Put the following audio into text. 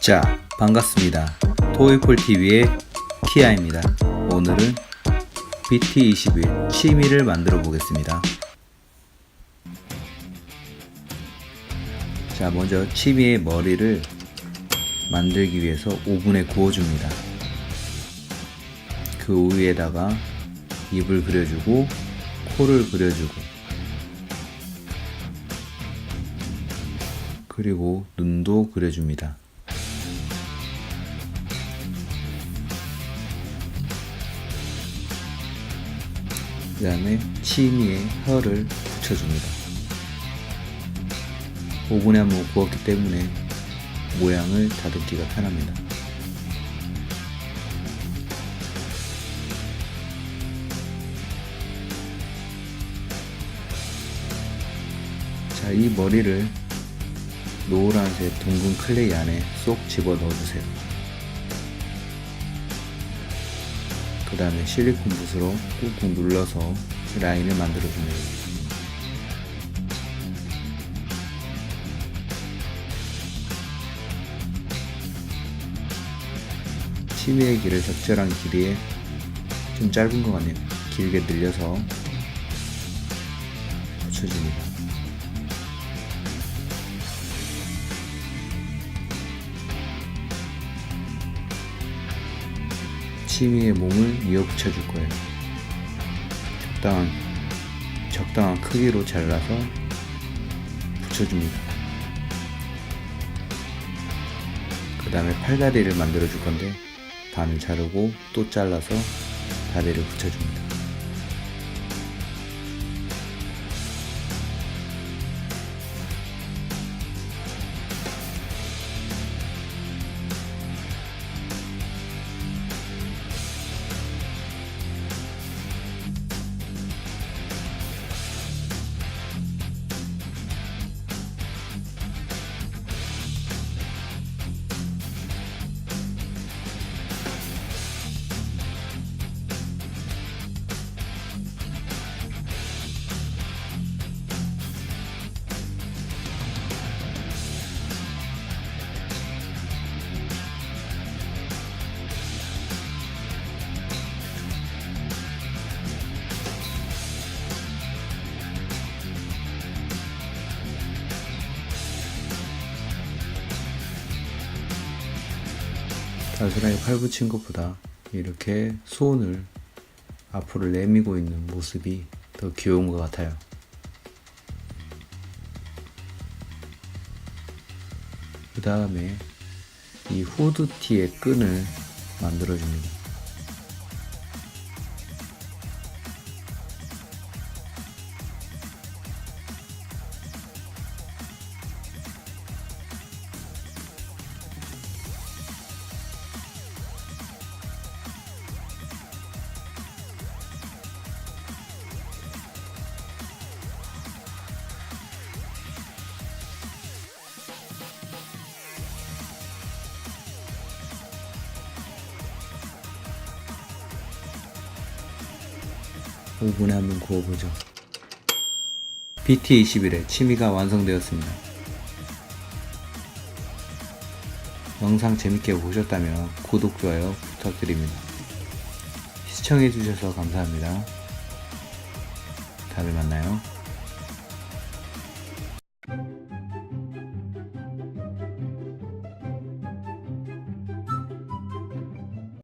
자, 반갑습니다. 토이콜TV의 키아입니다. 오늘은 BT21 취미를 만들어 보겠습니다. 자, 먼저 취미의 머리를 만들기 위해서 오븐에 구워줍니다. 그 위에다가 입을 그려주고 코를 그려주고 그리고 눈도 그려줍니다. 그 다음에 치미에 혀를 붙여줍니다. 오븐에 한번 구웠기 때문에 모양을 다듬기가 편합니다. 자, 이 머리를 노란색 둥근 클레이 안에 쏙 집어 넣어주세요. 그 다음에 실리콘 붓으로 꾹꾹 눌러서 라인을 만들어줍니다. 치미의 길을 적절한 길이에 좀 짧은 것 같네요. 길게 늘려서 붙여줍니다. 치미의 몸을 이어붙여 줄 거예요. 적당한, 적당한 크기로 잘라서 붙여줍니다. 그 다음에 팔다리를 만들어 줄 건데, 반을 자르고 또 잘라서 다리를 붙여줍니다. 단순하게 팔 붙인 것보다 이렇게 손을 앞으로 내미고 있는 모습이 더 귀여운 것 같아요. 그 다음에 이 후드티의 끈을 만들어줍니다. 오븐에 한번 구워보죠. BT21의 취미가 완성되었습니다. 영상 재밌게 보셨다면 구독, 좋아요 부탁드립니다. 시청해주셔서 감사합니다. 다음에 만나요.